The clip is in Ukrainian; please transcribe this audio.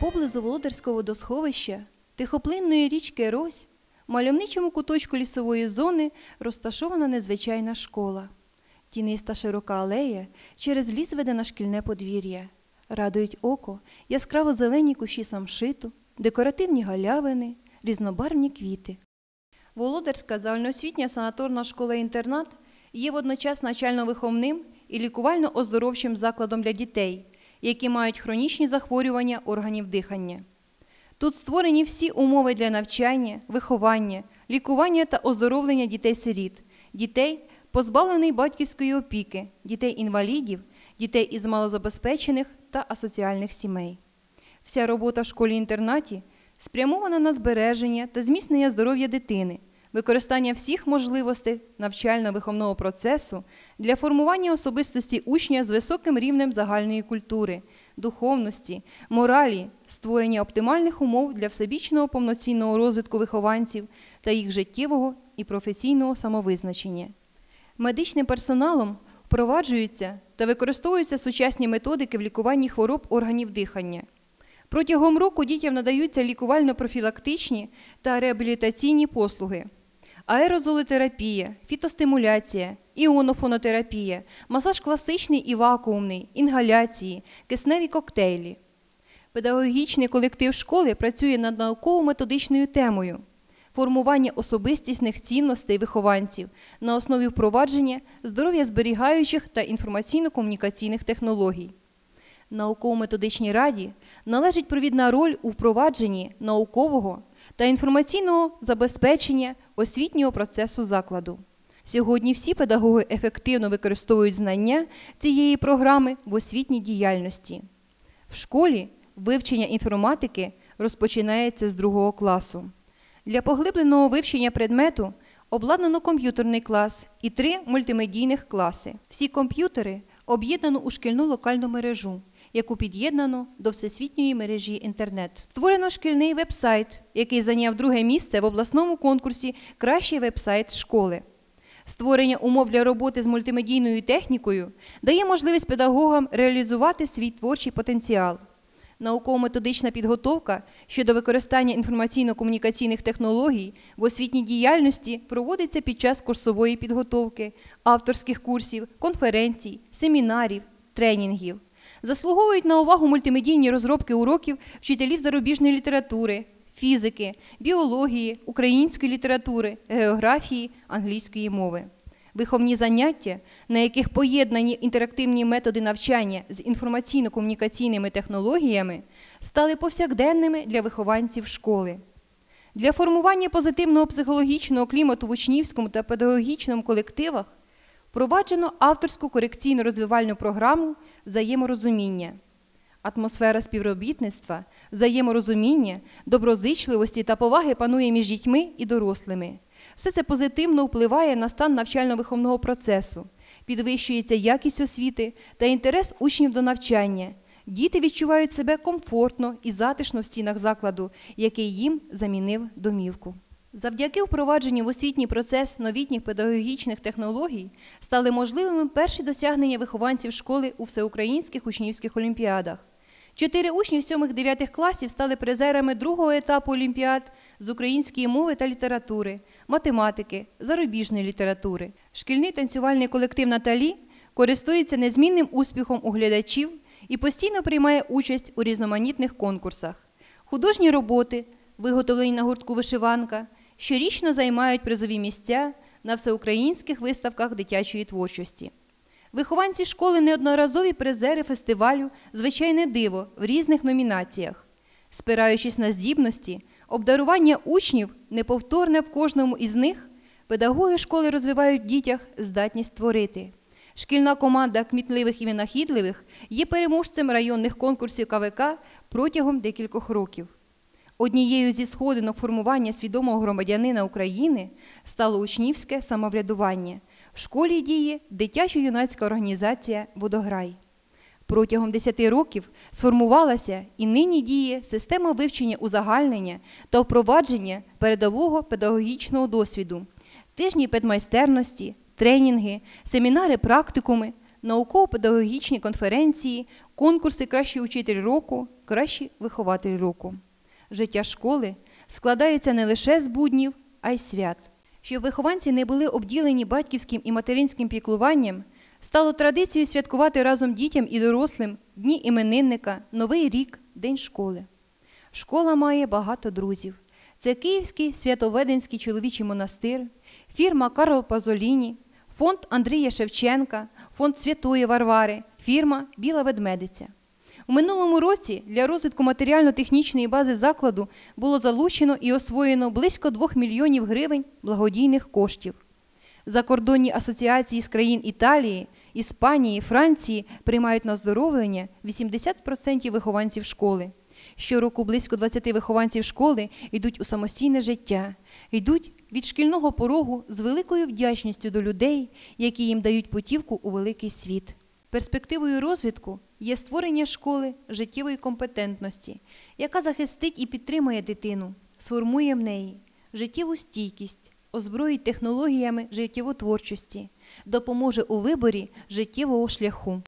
Поблизу Володарського водосховища, тихоплинної річки Рось, мальовничому куточку лісової зони розташована незвичайна школа. Тіниста широка алея через ліс веде на шкільне подвір'я. Радують око яскраво зелені кущі самшиту, декоративні галявини, різнобарвні квіти. Володарська загальноосвітня санаторна школа-інтернат є водночас навчально-виховним і лікувально-оздоровчим закладом для дітей, які мають хронічні захворювання органів дихання. Тут створені всі умови для навчання, виховання, лікування та оздоровлення дітей-сиріт, дітей, позбавлених батьківської опіки, дітей-інвалідів, дітей із малозабезпечених та асоціальних сімей. Вся робота в школі-інтернаті спрямована на збереження та зміцнення здоров'я дитини, використання всіх можливостей навчально-виховного процесу для формування особистості учня з високим рівнем загальної культури, духовності, моралі, створення оптимальних умов для всебічного повноцінного розвитку вихованців та їх життєвого і професійного самовизначення. Медичним персоналом впроваджуються та використовуються сучасні методики в лікуванні хвороб органів дихання. Протягом року дітям надаються лікувально-профілактичні та реабілітаційні послуги. Аерозолотерапія, фітостимуляція, іонофонотерапія, масаж класичний і вакуумний, інгаляції, кисневі коктейлі. Педагогічний колектив школи працює над науково-методичною темою формування особистісних цінностей вихованців на основі впровадження здоров'я зберігаючих та інформаційно-комунікаційних технологій. Науково-методичній раді належить провідна роль у впровадженні наукового та інформаційного забезпечення освітнього процесу закладу. Сьогодні всі педагоги ефективно використовують знання цієї програми в освітній діяльності. В школі вивчення інформатики розпочинається з другого класу. Для поглибленого вивчення предмету обладнано комп'ютерний клас і три мультимедійних класи. Всі комп'ютери об'єднано у шкільну локальну мережу, яку під'єднано до всесвітньої мережі інтернет. Створено шкільний веб-сайт, який зайняв друге місце в обласному конкурсі Кращий веб-сайт школи. Створення умов для роботи з мультимедійною технікою дає можливість педагогам реалізувати свій творчий потенціал. Науково-методична підготовка щодо використання інформаційно-комунікаційних технологій в освітній діяльності проводиться під час курсової підготовки, авторських курсів, конференцій, семінарів, тренінгів. Заслуговують на увагу мультимедійні розробки уроків вчителів зарубіжної літератури, фізики, біології, української літератури, географії, англійської мови. Виховні заняття, на яких поєднані інтерактивні методи навчання з інформаційно-комунікаційними технологіями, стали повсякденними для вихованців школи. Для формування позитивного психологічного клімату в учнівському та педагогічному колективах впроваджено авторську корекційно-розвивальну програму взаєморозуміння, атмосфера співробітництва, взаєморозуміння, доброзичливості та поваги панує між дітьми і дорослими. Все це позитивно впливає на стан навчально-виховного процесу, підвищується якість освіти та інтерес учнів до навчання. Діти відчувають себе комфортно і затишно в стінах закладу, який їм замінив домівку. Завдяки впровадженню в освітній процес новітніх педагогічних технологій стали можливими перші досягнення вихованців школи у всеукраїнських учнівських олімпіадах. Чотири учні 7-9 класів стали призерами другого етапу олімпіад з української мови та літератури, математики, зарубіжної літератури. Шкільний танцювальний колектив Наталі користується незмінним успіхом у глядачів і постійно приймає участь у різноманітних конкурсах. Художні роботи, виготовлені на гуртку вишиванка, щорічно займають призові місця на всеукраїнських виставках дитячої творчості. Вихованці школи неодноразові призери фестивалю Звичайне диво в різних номінаціях. Спираючись на здібності, обдарування учнів неповторне в кожному із них, педагоги школи розвивають дітях здатність творити. Шкільна команда кмітливих і винахідливих є переможцем районних конкурсів КВК протягом декількох років. Однією зі сходинок формування свідомого громадянина України стало учнівське самоврядування. В школі діє дитячо-юнацька організація Водограй. Протягом 10 років сформувалася і нині діє система вивчення узагальнення та впровадження передового педагогічного досвіду, тижні педмайстерності, тренінги, семінари, практикуми, науково-педагогічні конференції, конкурси Кращий учитель року, кращий вихователь року. Життя школи складається не лише з буднів, а й свят. Щоб вихованці не були обділені батьківським і материнським піклуванням, стало традицією святкувати разом дітям і дорослим дні іменинника, Новий рік, День школи. Школа має багато друзів. Це Київський Святоведенський чоловічий монастир, фірма Карл Пазоліні, фонд Андрія Шевченка, фонд Святої Варвари, фірма Біла Ведмедиця. У минулому році для розвитку матеріально-технічної бази закладу було залучено і освоєно близько 2 мільйонів гривень благодійних коштів. Закордонні асоціації з країн Італії, Іспанії, Франції приймають на оздоровлення 80% вихованців школи. Щороку близько 20 вихованців школи йдуть у самостійне життя, йдуть від шкільного порогу з великою вдячністю до людей, які їм дають путівку у великий світ. Перспективою розвитку є створення школи життєвої компетентності, яка захистить і підтримує дитину, сформує в неї життєву стійкість, озброїть технологіями життєвотворчості, допоможе у виборі життєвого шляху.